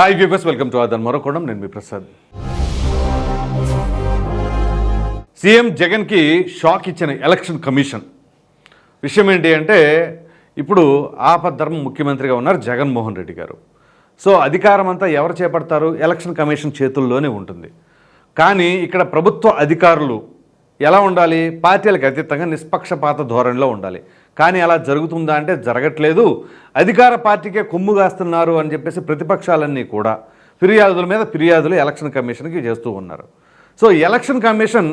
Hi viewers welcome to ఆదన్ మరొకడం. నేను మీ ప్రసాద్. సీఎం జగన్కి షాక్ ఇచ్చిన ఎలక్షన్ కమిషన్. విషయం ఏంటి అంటే ఇప్పుడు ఆపద్ధర్మ ముఖ్యమంత్రిగా ఉన్నారు జగన్మోహన్ రెడ్డి గారు. సో అధికారం అంతా ఎవరు చేపడతారు? ఎలక్షన్ కమిషన్ చేతుల్లోనే ఉంటుంది. కానీ ఇక్కడ ప్రభుత్వ అధికారులు ఎలా ఉండాలి? పార్టీలకు అతీతంగా నిష్పక్షపాత ధోరణిలో ఉండాలి. కానీ అలా జరుగుతుందా అంటే జరగట్లేదు. అధికార పార్టీకే కొమ్ము కాస్తున్నారు అని చెప్పేసి ప్రతిపక్షాలన్నీ కూడా ఫిర్యాదుల మీద ఫిర్యాదులు ఎలక్షన్ కమిషన్కి చేస్తూ ఉన్నారు. సో ఎలక్షన్ కమిషన్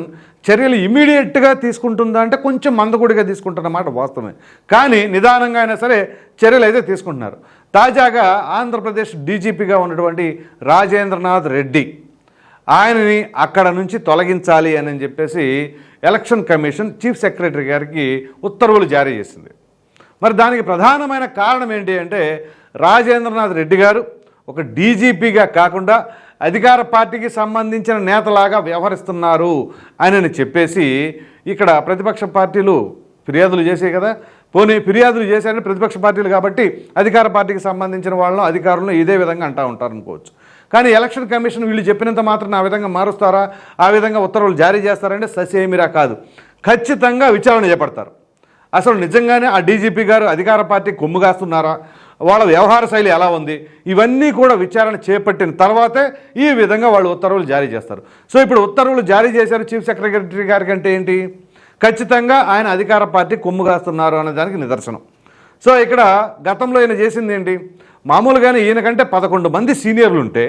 చర్యలు ఇమీడియట్గా తీసుకుంటుందా అంటే కొంచెం మందకొడిగా తీసుకుంటున్నమాట వాస్తవమే. కానీ నిదానంగా అయినా సరే చర్యలు అయితే తీసుకుంటున్నారు. తాజాగా ఆంధ్రప్రదేశ్ డీజీపీగా ఉన్నటువంటి రాజేంద్రనాథ్ రెడ్డి ఆయనని అక్కడ నుంచి తొలగించాలి అని చెప్పేసి ఎలక్షన్ కమిషన్ చీఫ్ సెక్రటరీ గారికి ఉత్తర్వులు జారీ చేసింది. మరి దానికి ప్రధానమైన కారణం ఏంటి అంటే రాజేంద్రనాథ్ రెడ్డి గారు ఒక డీజీపీగా కాకుండా అధికార పార్టీకి సంబంధించిన నేతలాగా వ్యవహరిస్తున్నారు అని చెప్పేసి ఇక్కడ ప్రతిపక్ష పార్టీలు ఫిర్యాదులు చేసాయి కదా. పోనీ ఫిర్యాదులు చేశారని ప్రతిపక్ష పార్టీలు కాబట్టి అధికార పార్టీకి సంబంధించిన వాళ్ళను అధికారులను ఇదే విధంగా అంటూ ఉంటారు అనుకోవచ్చు కానీ ఎలక్షన్ కమిషన్ వీళ్ళు చెప్పినంత మాత్రం ఆ విధంగా మారుస్తారా? ఆ విధంగా ఉత్తర్వులు జారీ చేస్తారంటే ససేమిరా కాదు. ఖచ్చితంగా విచారణ చేపడతారు. అసలు నిజంగానే ఆ డీజీపీ గారు అధికార పార్టీ కొమ్ము కాస్తున్నారా? వాళ్ళ వ్యవహార శైలి ఎలా ఉంది? ఇవన్నీ కూడా విచారణ చేపట్టిన తర్వాతే ఈ విధంగా వాళ్ళు ఉత్తర్వులు జారీ చేస్తారు. సో ఇప్పుడు ఉత్తర్వులు జారీ చేశారు చీఫ్ సెక్రటరీ గారికి అంటే ఏంటి? ఖచ్చితంగా ఆయన అధికార పార్టీ కొమ్ము కాస్తున్నారు అనే దానికి నిదర్శనం. సో ఇక్కడ గతంలో ఆయన చేసింది ఏంటి? మామూలుగానే ఈయనకంటే పదకొండు మంది సీనియర్లు ఉంటే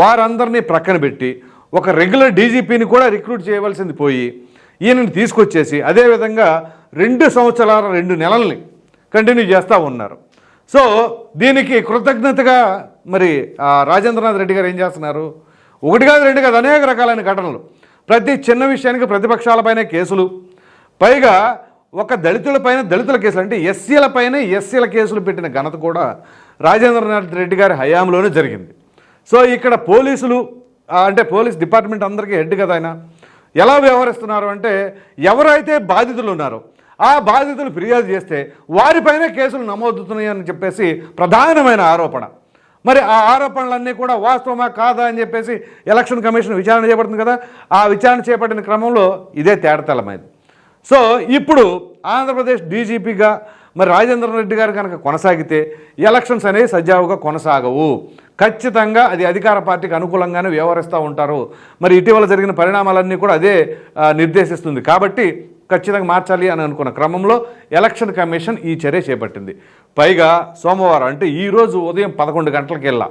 వారందరినీ ప్రక్కన పెట్టి ఒక రెగ్యులర్ డీజీపీని కూడా రిక్రూట్ చేయవలసింది పోయి ఈయనని తీసుకొచ్చేసి అదేవిధంగా రెండు సంవత్సరాల రెండు నెలల్ని కంటిన్యూ చేస్తూ ఉన్నారు. సో దీనికి కృతజ్ఞతగా మరి రాజేంద్రనాథ్ రెడ్డి గారు ఏం చేస్తున్నారు? ఒకటి కాదు రెండు కాదు అనేక రకాలైన ఘటనలు. ప్రతి చిన్న విషయానికి ప్రతిపక్షాలపైన కేసులు. పైగా ఒక దళితులపైన దళితుల కేసులు. అంటే ఎస్సీల పైన ఎస్సీల కేసులు పెట్టిన ఘనత కూడా రాజేంద్రనాథ్ రెడ్డి గారి హయాంలోనే జరిగింది. సో ఇక్కడ పోలీసులు అంటే పోలీస్ డిపార్ట్మెంట్ అందరికీ హెడ్ కదా ఆయన. ఎలా వ్యవహరిస్తున్నారు అంటే ఎవరైతే బాధితులు ఉన్నారో ఆ బాధితులు ఫిర్యాదు చేస్తే వారిపైనే కేసులు నమోదుతున్నాయని చెప్పేసి ప్రధానమైన ఆరోపణ. మరి ఆ ఆరోపణలన్నీ కూడా వాస్తవమా కాదా అని చెప్పేసి ఎలక్షన్ కమిషన్ విచారణ చేపడుతుంది కదా. ఆ విచారణ చేపట్టిన క్రమంలో ఇదే తేడతలమైంది. సో ఇప్పుడు ఆంధ్రప్రదేశ్ డీజీపీగా మరి రాజేంద్ర రెడ్డి గారు కనుక కొనసాగితే ఎలక్షన్స్ అనేవి సజావుగా కొనసాగవు. ఖచ్చితంగా అది అధికార పార్టీకి అనుకూలంగానే వ్యవహరిస్తూ ఉంటారు. మరి ఇటీవల జరిగిన పరిణామాలన్నీ కూడా అదే నిర్దేశిస్తుంది. కాబట్టి ఖచ్చితంగా మార్చాలి అని అనుకున్న క్రమంలో ఎలక్షన్ కమిషన్ ఈ చర్య చేపట్టింది. పైగా సోమవారం అంటే ఈరోజు ఉదయం పదకొండు గంటలకెళ్ళా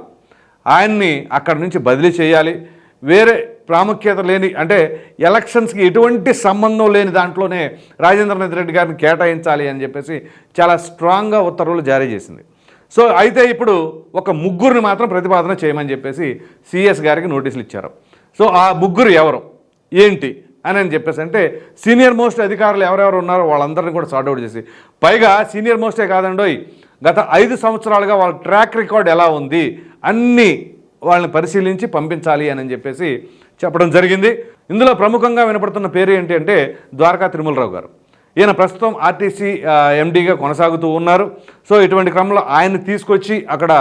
ఆయన్ని అక్కడి నుంచి బదిలీ చేయాలి. వేరే ప్రాముఖ్యత లేని అంటే ఎలక్షన్స్కి ఎటువంటి సంబంధం లేని దాంట్లోనే రాజేంద్రనాథ్ రెడ్డి గారిని కేటాయించాలి అని చెప్పేసి చాలా స్ట్రాంగ్గా ఉత్తర్వులు జారీ చేసింది. సో అయితే ఇప్పుడు ఒక ముగ్గురిని మాత్రం ప్రతిపాదన చేయమని చెప్పేసి సిఎస్ గారికి నోటీసులు ఇచ్చారు. సో ఆ ముగ్గురు ఎవరు? ఏంటి? అని అని చెప్పేసి అంటే సీనియర్ మోస్ట్ అధికారులు ఎవరెవరు ఉన్నారో వాళ్ళందరినీ కూడా సార్ట్అవుట్ చేసి పైగా సీనియర్ మోస్టే కాదండోయ్ గత ఐదు సంవత్సరాలుగా వాళ్ళ ట్రాక్ రికార్డ్ ఎలా ఉంది? అన్నీ వాళ్ళని పరిశీలించి పంపించాలి అని చెప్పేసి చెప్పడం జరిగింది. ఇందులో ప్రముఖంగా వినపడుతున్న పేరు ఏంటి అంటే ద్వారకా తిరుమలరావు గారు. ఈయన ప్రస్తుతం ఆర్టీసీ ఎండీగా కొనసాగుతూ ఉన్నారు. సో ఇటువంటి క్రమంలో ఆయన్ని తీసుకొచ్చి అక్కడ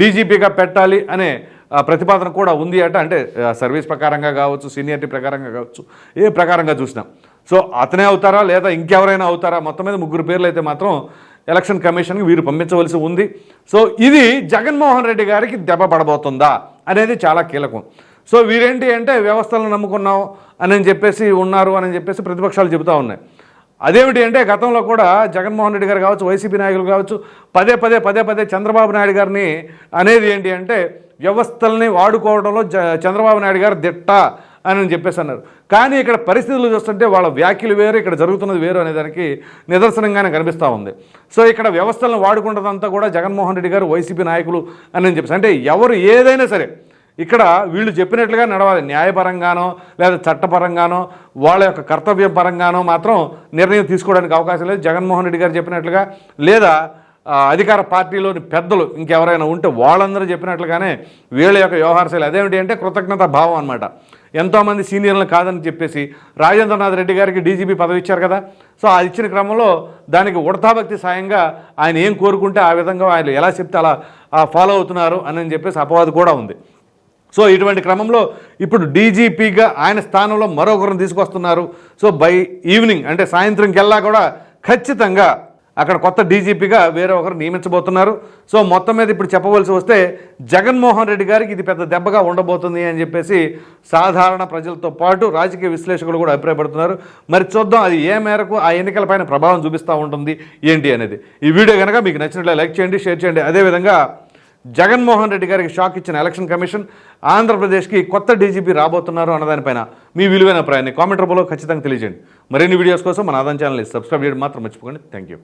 డీజీపీగా పెట్టాలి అనే ప్రతిపాదన కూడా ఉంది అట. అంటే సర్వీస్ ప్రకారంగా కావచ్చు సీనియారిటీ ప్రకారంగా కావచ్చు ఏ ప్రకారంగా చూసినాం. సో అతనే అవుతారా లేదా ఇంకెవరైనా అవుతారా? మొత్తం మీద ముగ్గురు పేర్లు అయితే మాత్రం ఎలక్షన్ కమిషన్కి వీరు పంపించవలసి ఉంది. సో ఇది జగన్మోహన్ రెడ్డి గారికి దెబ్బ పడబోతుందా అనేది చాలా కీలకం. సో వీరేంటి అంటే వ్యవస్థలను నమ్ముకున్నాం అని చెప్పేసి ఉన్నారు అని చెప్పేసి ప్రతిపక్షాలు చెబుతూ ఉన్నాయి. అదేమిటి అంటే గతంలో కూడా జగన్మోహన్ రెడ్డి గారు కావచ్చు వైసీపీ నాయకులు కావచ్చు పదే పదే పదే పదే చంద్రబాబు నాయుడు గారిని అనేది ఏంటి అంటే వ్యవస్థల్ని వాడుకోవడంలో చంద్రబాబు నాయుడు గారు దిట్ట అని చెప్పేసి అన్నారు. కానీ ఇక్కడ పరిస్థితులు చూస్తుంటే వాళ్ళ వ్యాఖ్యలు వేరు ఇక్కడ జరుగుతున్నది వేరు అనే దానికి నిదర్శనంగానే కనిపిస్తూ ఉంది. సో ఇక్కడ వ్యవస్థలను వాడుకుంటుందంతా కూడా జగన్మోహన్ రెడ్డి గారు వైసీపీ నాయకులు అని చెప్పేసి అంటే ఎవరు ఏదైనా సరే ఇక్కడ వీళ్ళు చెప్పినట్లుగా నడవాలి. న్యాయపరంగానో లేదా చట్టపరంగానో వాళ్ళ యొక్క కర్తవ్య పరంగానో మాత్రం నిర్ణయం తీసుకోవడానికి అవకాశం లేదు. జగన్మోహన్ రెడ్డి గారు చెప్పినట్లుగా లేదా అధికార పార్టీలోని పెద్దలు ఇంకెవరైనా ఉంటే వాళ్ళందరూ చెప్పినట్లుగానే వీళ్ళ యొక్క వ్యవహారశైలి అదేమిటి అంటే కృతజ్ఞత భావం అనమాట ఎంతోమంది సీనియర్లు కాదని చెప్పేసి రాజేంద్రనాథ్ రెడ్డి గారికి డీజీపీ పదవి ఇచ్చారు కదా. సో ఆ ఇచ్చిన క్రమంలో దానికి ఉడతాభక్తి సాయంగా ఆయన ఏం కోరుకుంటే ఆ విధంగా ఆయన ఎలా చెప్తే అలా ఫాలో అవుతున్నారు అని చెప్పేసి అపవాదు కూడా ఉంది. సో ఇటువంటి క్రమంలో ఇప్పుడు డీజీపీగా ఆయన స్థానంలో మరొకరిని తీసుకొస్తున్నారు. సో బై ఈవినింగ్ అంటే సాయంత్రంకెల్లా కూడా ఖచ్చితంగా అక్కడ కొత్త డీజీపీగా వేరే ఒకరు నియమించబోతున్నారు. సో మొత్తం మీద ఇప్పుడు చెప్పవలసి వస్తే జగన్మోహన్ రెడ్డి గారికి ఇది పెద్ద దెబ్బగా ఉండబోతుంది అని చెప్పేసి సాధారణ ప్రజలతో పాటు రాజకీయ విశ్లేషకులు కూడా అభిప్రాయపడుతున్నారు. మరి చూద్దాం అది ఏ మేరకు ఆ ఎన్నికలపైన ప్రభావం చూపిస్తూ ఉంటుంది ఏంటి అనేది. ఈ వీడియో కనుక మీకు నచ్చినట్లయితే లైక్ చేయండి షేర్ చేయండి. అదేవిధంగా జగన్మోహన్ రెడ్డి గారికి షాక్ ఇచ్చిన ఎలక్షన్ కమిషన్ ఆంధ్రప్రదేశ్కి కొత్త డీజీపీ రాబోతున్నారు అన్నదానిపైన మీ విలువైన అభిప్రాయాన్ని కామెంట్ రూపంలో ఖచ్చితంగా తెలియజేయండి. మరిన్ని వీడియోస్ కోసం మన ఆదాయం ఛానల్ని సబ్స్క్రైబ్ చేయడం మాత్రం మర్చిపోకండి. Thank you